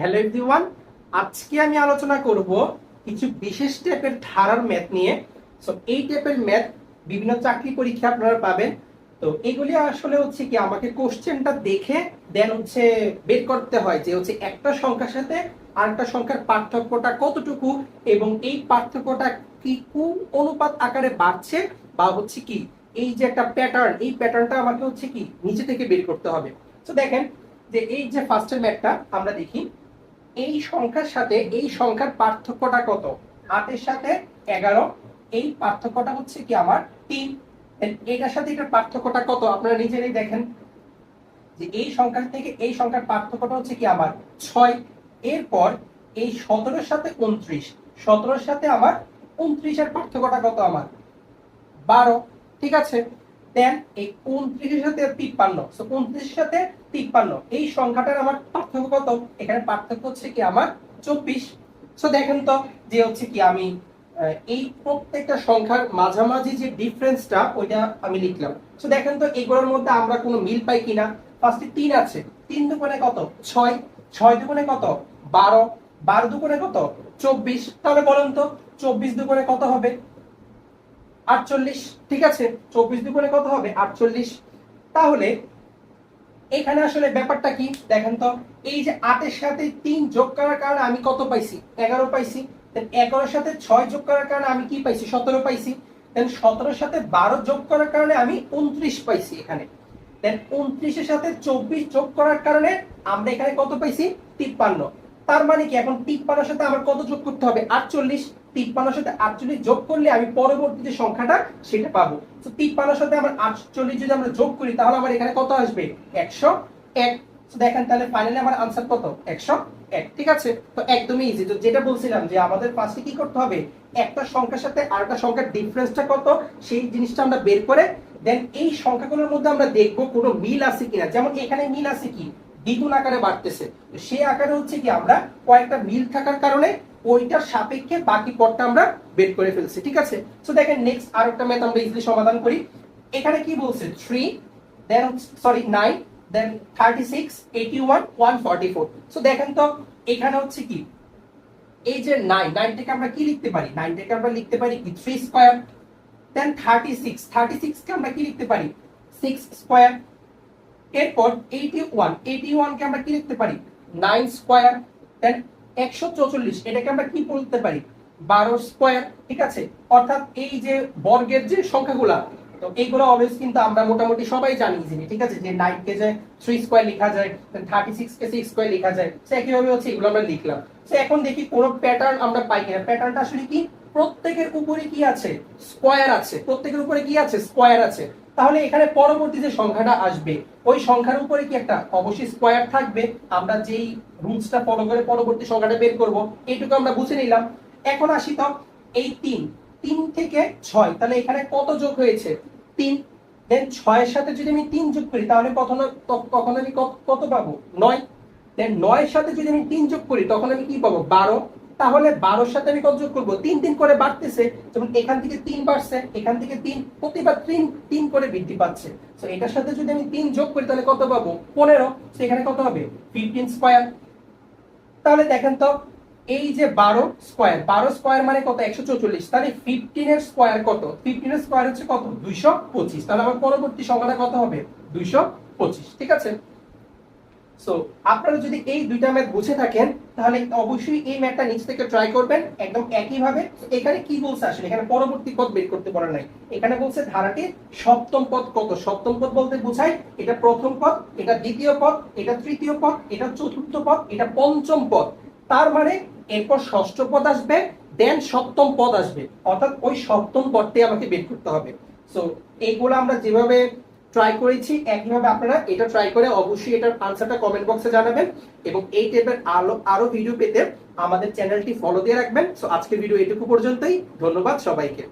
Hello everyone আজকে আমি আলোচনা করব কিছু বিশেষ টাইপের ধারার ম্যাথ নিয়ে। সো এই টাইপের ম্যাথ বিভিন্ন চাকরি পরীক্ষা আপনারা পাবেন। তো এগুলি আসলে হচ্ছে কি, আমাকে কোশ্চেনটা দেখে দেন হচ্ছে বের করতে হয় যে হচ্ছে একটা সংখ্যার সাথে আরেকটা সংখ্যার পার্থক্যটা কতটুকু এবং এই পার্থক্যটা কি, কোন অনুপাত আকারে বাড়ছে বা হচ্ছে কি, এই যে একটা প্যাটার্ন এই প্যাটার্নটা আমাকে হচ্ছে কি, নিচে থেকে বের করতে হবে। তো দেখেন যে এই যে ফার্স্টের ম্যাথটা আমরা দেখি এই সংখ্যার সাথে এই সংখ্যার পার্থক্যটা কত? আটের সাথে এগারো, এই পার্থক্যটা হচ্ছে কি আমার তিন। এটার সাথে এটার পার্থক্যটা কত? আপনারা নিজেরাই দেখেন। যে এই সংখ্যার থেকে এই সংখ্যার পার্থক্যটা হচ্ছে কি আমার ছয়। এরপর এই সতেরোর সাথে উনত্রিশ। সতেরোর সাথে আমার উনত্রিশের পার্থক্যটা কত আমার? বারো। ঠিক আছে? দেন এই উনত্রিশের সাথে তিপ্পান্ন? সো উনত্রিশের সাথে তিপ্পান্ন? এই সংখ্যাটার আমার পার্থক্য কত? এখানে পার্থক্য হচ্ছে কি আমার চব্বিশ। সো দেখেন তো যে হচ্ছে কি আমি এই প্রত্যেকটা সংখ্যার মাঝামাঝি যে ডিফারেন্সটা ওইটা আমি লিখলাম। সো দেখেন তো এগুলোর মধ্যে আমরা কোনো মিল পাই কিনা? ফার্স্টে তিন আছে। তিন দুগুণে কত? ছয়। ছয় দুগুণে কত? বারো। বারো দুগুণে কত? চব্বিশ। তাহলে বলেন তো, চব্বিশ দুগুণে কত হবে? আটচল্লিশ, ঠিক আছে? চব্বিশ দুগুণে কত হবে? আটচল্লিশ। তাহলে এখানে আসলে ব্যাপারটা কি? দেখেন তো, এই যে আটের সাথে তিন যোগ করার কারণে আমি কত পাইছি? এগারো পাইছি। এগারোর সাথে ছয় যোগ করার কারণে আমি কি পাইছি? সতেরো পাইছি। দেন সতেরোর সাথে বারো যোগ করার কারণে আমি উনত্রিশ পাইছি এখানে। দেন উনত্রিশের সাথে চব্বিশ যোগ করার কারণে আমরা এখানে কত পাইছি? তিপ্পান্ন। তার মানে কি? এখন তিপ্পান্নর সাথে আমার কত যোগ করতে হবে? আটচল্লিশ। তিপ্পান্নর সাথে আটচল্লিশ যোগ করলে আমি পরবর্তী যে সংখ্যাটা, সেটা পাবো। তো তিপ্পান্নর সাথে আমার আটচল্লিশ যদি আমরা যোগ করি, তাহলে আমার এখানে কত আসবে? একশো এক। দেখেন, তাহলে ফাইনালি আমার আনসার কত? একশো এক। ঠিক আছে? তো একদমই ইজি তো যেটা বলছিলাম যে আমাদের ফার্স্টে কি করতে হবে? একটা সংখ্যার সাথে আরেকটা সংখ্যার ডিফারেন্সটা কত? সেই জিনিসটা আমরা বের করে দেন এই সংখ্যাগুলোর মধ্যে আমরা দেখব কোনো মিল আছে কিনা। যেমন এখানে মিল আছে কি? দ্বিগুণ আকারে বাড়তেছে। সেই আকারে হচ্ছে কি, আমরা কয়েকটা মিল থাকার কারণে ওইটার সাপেক্ষে বাকি পদটা আমরা বের করে ফেলছি, ঠিক আছে? তো দেখেন নেক্সট আরেকটা ম্যাথ আমরা ইজিলি সমাধান করি। এখানে কি বলছে? Three then sorry nine then thirty six eighty one one forty four so দেখেন তো, এখানে হচ্ছে কি? এই যে নাইন নাইনটাকে আমরা কি লিখতে পারি? নাইনটাকে আমরা লিখতে পারি কি? Three square then thirty six thirty সিক্সকে আমরা কি লিখতে পারি? সিক্স স্কোয়ার এরপর এইটি ওয়ান এইটি ওয়ানকে আমরা কি লিখতে পারি? নাইন স্কোয়ার দেন একশো চৌচল্লিশ, এটাকে আমরা বলতে পারি? বারো স্কোয়ার ঠিক আছে? অর্থাৎ এই যে বর্গের যে কিন্তু আমরা মোটামুটি সবাই জানি ঠিক আছে? যে নাইন কে যে থ্রি স্কোয়ার লেখা যায় থার্টি সিক্স কে সিক্স স্কোয়ার লেখা যায় সে একইভাবে হচ্ছে এগুলো আমরা লিখলাম। তো এখন দেখি কোন প্যাটার্ন আমরা পাই কিনা। প্যাটার্নটা আসলে কি? প্রত্যেকের উপরে কি আছে? স্কোয়ার আছে। প্রত্যেকের উপরে কি আছে? স্কোয়ার আছে। তাহলে এখানে পরবর্তী যে সংখ্যাটা আসবে, ওই সংখ্যার উপরে কি একটা অবশ্যই স্কোয়ার থাকবে? আমরা যেই রুলসটা ফলো করে পরবর্তী সংখ্যাটা বের করব, এইটুকু আমরা বুঝে নিলাম। এখন আসি তো এই তিন তিন থেকে ছয়, তাহলে এখানে কত যোগ হয়েছে? তিন দেন ছয়ের সাথে যদি আমি তিন যোগ করি, তাহলে কত না তখন আমি কত পাবো? নয় দেন নয়ের সাথে যদি আমি তিন যোগ করি, তখন আমি কি পাবো? বারো তাহলে বারোর সাথে আমি কত যোগ করব। তিন তিন করে বাড়তেছে, যেমন এখান থেকে তিন বাড়ছে, এখান থেকে তিন, প্রতিবার তিন তিন করে বৃদ্ধি পাচ্ছে। তো এটার সাথে যদি আমি তিন যোগ করি, তাহলে কত পাবো? পনেরো। সেখানে কত হবে? ফিফটিন স্কোয়ার তাহলে দেখেন তো, এই যে বারো স্কোয়ার বারো স্কোয়ার মানে কত? একশো চৌচল্লিশ। তাহলে ফিফটিন এর স্কোয়ার কত? ফিফটিন এর স্কোয়ার হচ্ছে কত? দুইশো পঁচিশ। তাহলে আমার পরবর্তী সংখ্যাটা কত হবে? দুইশো পঁচিশ। ঠিক আছে? সো আপনারা যদি এই দুইটা ম্যাথ বুঝে থাকেন, তাহলে অবশ্যই এই ম্যাথটা নিচ থেকে ট্রাই করবেন, একদম একইভাবে। এখানে কি বলছে আসলে? এখানে পরবর্তী পদ বের করতে পারে নাই। এখানে বলছে ধারাটি সপ্তম পদ কত? সপ্তম পদ বলতে বোঝায় এটা প্রথম পদ, এটা দ্বিতীয় পদ, এটা তৃতীয় পদ, এটা চতুর্থ পদ, এটা পঞ্চম পদ। তার মানে এরপর ষষ্ঠ পদ আসবে দেন সপ্তম পদ আসবে। অর্থাৎ ওই সপ্তম পদটি আমাকে বের করতে হবে। সো এইগুলো আমরা যেভাবে ট্রাই করেছি। একইভাবে আপনারা এটা ট্রাই করে অবশ্যই এটার আনসারটা কমেন্ট বক্সে জানাবেন এবং এই টাইপের আরও আরও ভিডিও পেতে আমাদের চ্যানেলটি ফলো দিয়ে রাখবেন। সো আজকের ভিডিও এটুকু পর্যন্তই। ধন্যবাদ সবাইকে।